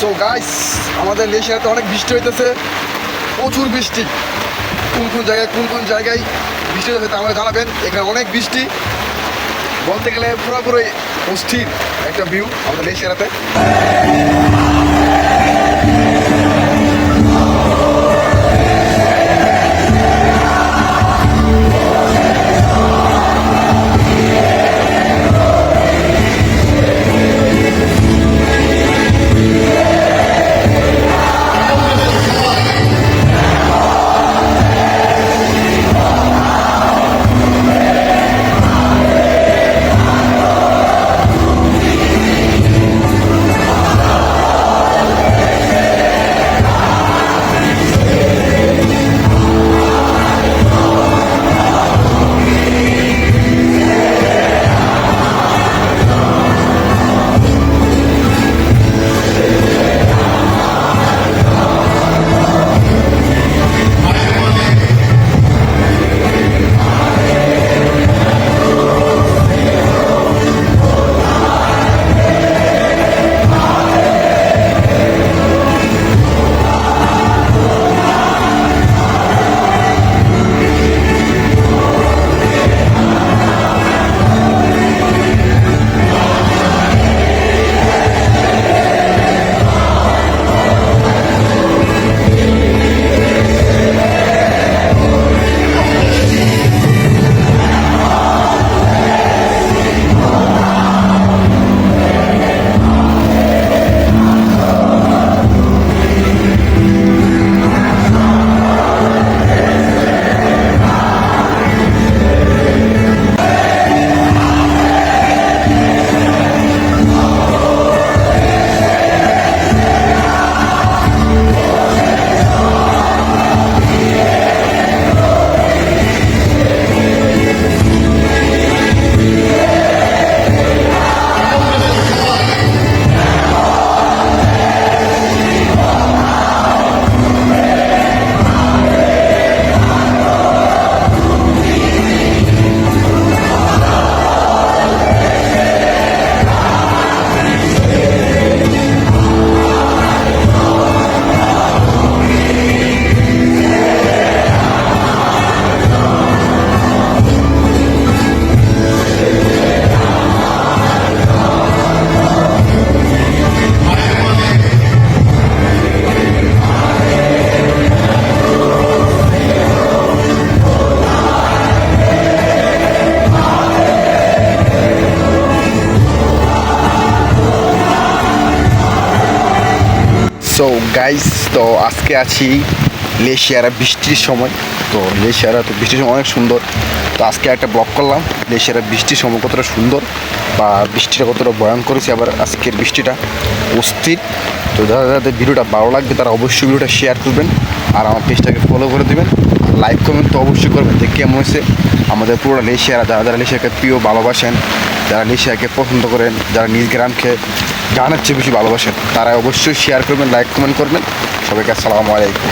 So guys আমাদের নেশিয়াতে অনেক বৃষ্টি হইতেছে। প্রচুর বৃষ্টি। কোন কোন জায়গায়, কোন কোন জায়গায় বৃষ্টি হচ্ছে তা জানাবেন। এখানে অনেক বৃষ্টি। বলতে গেলে পুরোপুরি অস্থির একটা ভিউ আমাদের লেশিয়াতে সো গাইস তো আজকে আছি লেশিয়ারা বৃষ্টির সময়। তো লেশিয়ারা, তো বৃষ্টির সময় অনেক সুন্দর। তো আজকে একটা ব্লগ করলাম, লেশিয়ারা বৃষ্টির সময় কতটা সুন্দর বা বৃষ্টিটা কতটা ভয়ঙ্কর হয়েছে আবার আজকের বৃষ্টিটা অস্থির। তো যারা যাদের ভিডিওটা ভালো লাগবে, তারা অবশ্যই ভিডিওটা শেয়ার করবেন আর আমার পেজটাকে ফলো করে দেবেন। লাইক কমেন্ট তো অবশ্যই করবেন, যে কেমন হয়েছে। আমাদের পুরো লেশিয়ারা, যারা যারা লেশিয়াকে প্রিয় ভালোবাসেন, যারা লেশিয়াকে পছন্দ করেন, যারা নিজ গ্রামকে গানের চেয়ে বেশি ভালোবাসেন। তারা অবশ্যই শেয়ার করবেন লাইক কমেন্ট করবেন। সবাইকে আসসালামু আলাইকুম।